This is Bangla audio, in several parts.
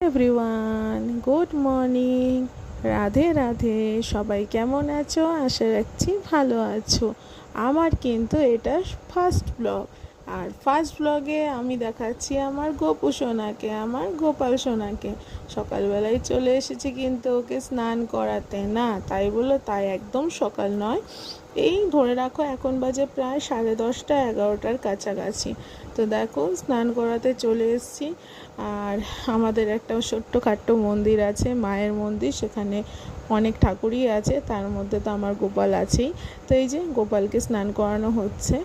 Everyone good morning Radhe Radhe, সবাই কেমন আছো? আশা রাখছি ভালো আছো। আমার কিন্তু এটা ফার্স্ট ব্লগ আর ফার্স্ট ব্লগে আমি দেখাচ্ছি আমার গোপু সোনাকে, আমার গোপাল সোনাকে। সকালবেলায় চলে এসেছি কিন্তু ওকে স্নান করাতে। না, তাই বলল তাই একদম সকাল নয়। এই ধরে রাখো, এখন বাজে প্রায় সাড়ে দশটা, এগারোটার কাছাকাছি। তো দেখো, স্নান করাতে চলে এসেছি। আর আমাদের একটা ছোট্ট খাট্ট মন্দির আছে, মায়ের মন্দির, সেখানে অনেক ঠাকুরই আছে, তার মধ্যে তো আমার গোপাল আছেই। তো এই যে গোপালকে স্নান করানো হচ্ছে।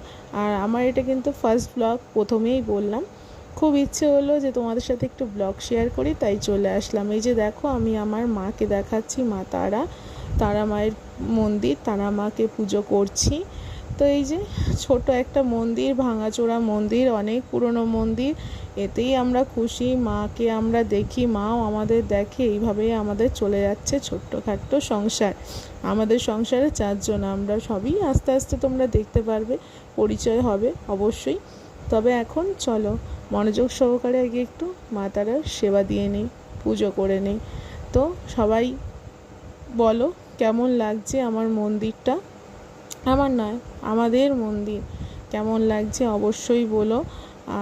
আর আমার এটা কিন্তু ফার্স্ট ব্লগ প্রথমেই বললাম। খুব ইচ্ছে হলো যে তোমাদের সাথে একটু ব্লগ শেয়ার করি, তাই চলে আসলাম। এই যে দেখো, আমি আমার মাকে দেখাচ্ছি, মা তারা। তারা মায়ের মন্দির, তারা মাকে পুজো করছি। তো এই যে ছোট একটা মন্দির, ভাঙাচোরা মন্দির, অনেক পুরনো মন্দির, এতেই আমরা খুশি। মাকে আমরা দেখি, মাও আমাদের দেখে, এইভাবেই আমাদের চলে যাচ্ছে ছোট্টখাট্ট সংসার। আমাদের সংসারে চারজন, আমরা সবই আস্তে আস্তে তোমরা দেখতে পারবে, পরিচয় হবে অবশ্যই। তবে এখন চলো, মনোযোগ সহকারে আগে একটু মা তারার সেবা দিয়ে নিই, পুজো করে নিই। তো সবাই বলো কেমন লাগছে আমার মন্দিরটা? আমার নয়, আমাদের মন্দির। কেমন লাগছে অবশ্যই বলো।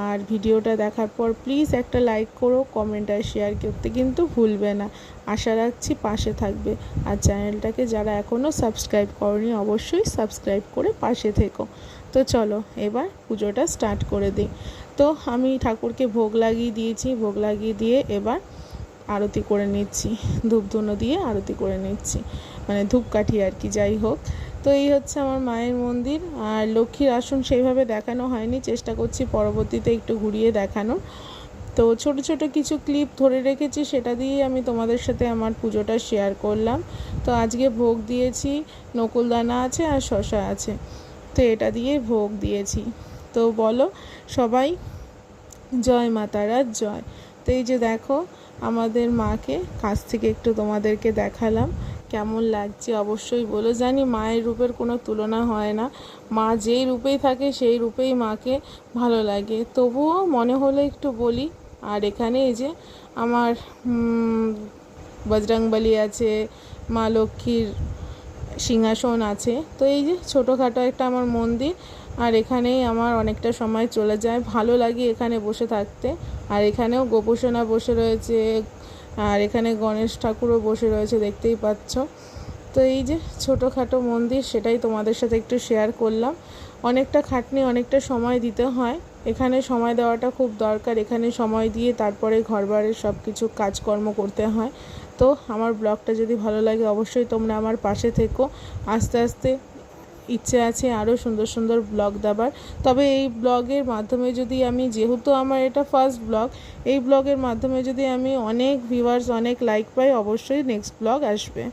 আর ভিডিওটা দেখার পর প্লিজ একটা লাইক করো কমেন্ট আর শেয়ার করতে কিন্তু ভুলবে না। আশা রাখছি পাশে থাকবে। আর চ্যানেলটাকে যারা এখনও সাবস্ক্রাইব করনি, অবশ্যই সাবস্ক্রাইব করে পাশে থেকো। তো চলো, এবার পুজোটা স্টার্ট করে দিই। তো আমি ঠাকুরকে ভোগ লাগিয়ে দিয়েছি। ভোগ লাগিয়ে দিয়ে এবার আরতি করে নিচ্ছি, ধূপধুনো দিয়ে আরতি করে নিচ্ছি। মানে ধূপকাঠি আর কি, যাই হোক। তো এই হচ্ছে আমার মায়ের মন্দির। আর লক্ষ্মীর আসন সেইভাবে দেখানো হয়নি, চেষ্টা করছি পরবর্তীতে একটু ঘুরিয়ে দেখানো তো ছোট ছোট কিছু ক্লিপ ধরে রেখেছি, সেটা দিয়েই আমি তোমাদের সাথে আমার পুজোটা শেয়ার করলাম। তো আজকে ভোগ দিয়েছি, নকুলদানা আছে আর শশা আছে। তো এটা দিয়ে ভোগ দিয়েছি। তো বলো সবাই, জয় মাতারা জয়। তো এই যে দেখো আমাদের মাকে। কাছ থেকে একটু তোমাদেরকে দেখালাম। কেমন লাগছে অবশ্যই বলো। জানি মায়ের রূপের কোনো তুলনা হয় না। মা যেই রূপেই থাকে, সেই রূপেই মাকে ভালো লাগে। তবুও মনে হলে একটু বলি। আর এখানে এই যে আমার বজরংবলী আছে, মা লক্ষ্মীর সিংহাসন আছে। তো এই যে ছোটোখাটো একটা আমার মন্দির, আর এখানেই আমার অনেকটা সময় চলে যায়। ভালো লাগে এখানে বসে থাকতে। আর এখানেও গোপোষণা বসে রয়েছে, আর এখানে গণেশ ঠাকুরও বসে রয়েছে, দেখতেই পাচ্ছ। তো এই যে ছোটোখাটো মন্দির, সেটাই তোমাদের সাথে একটু শেয়ার করলাম। অনেকটা খাটনি, অনেকটা সময় দিতে হয়। এখানে সময় দেওয়াটা খুব দরকার। এখানে সময় দিয়ে তারপরে ঘরবারের সব কিছু কাজকর্ম করতে হয়। তো আমার ব্লগটা যদি ভালো লাগে অবশ্যই তোমরা আমার পাশে থেকো। আস্তে আস্তে ইচ্ছে আছে আরও সুন্দর সুন্দর ব্লগ দেবার। তবে এই ব্লগের মাধ্যমে যদি আমি, যেহেতু আমার এটা ফার্স্ট ব্লগ এই ব্লগের মাধ্যমে যদি আমি অনেক ভিউয়ার্স অনেক লাইক পাই, অবশ্যই নেক্সট ব্লগ আসবে।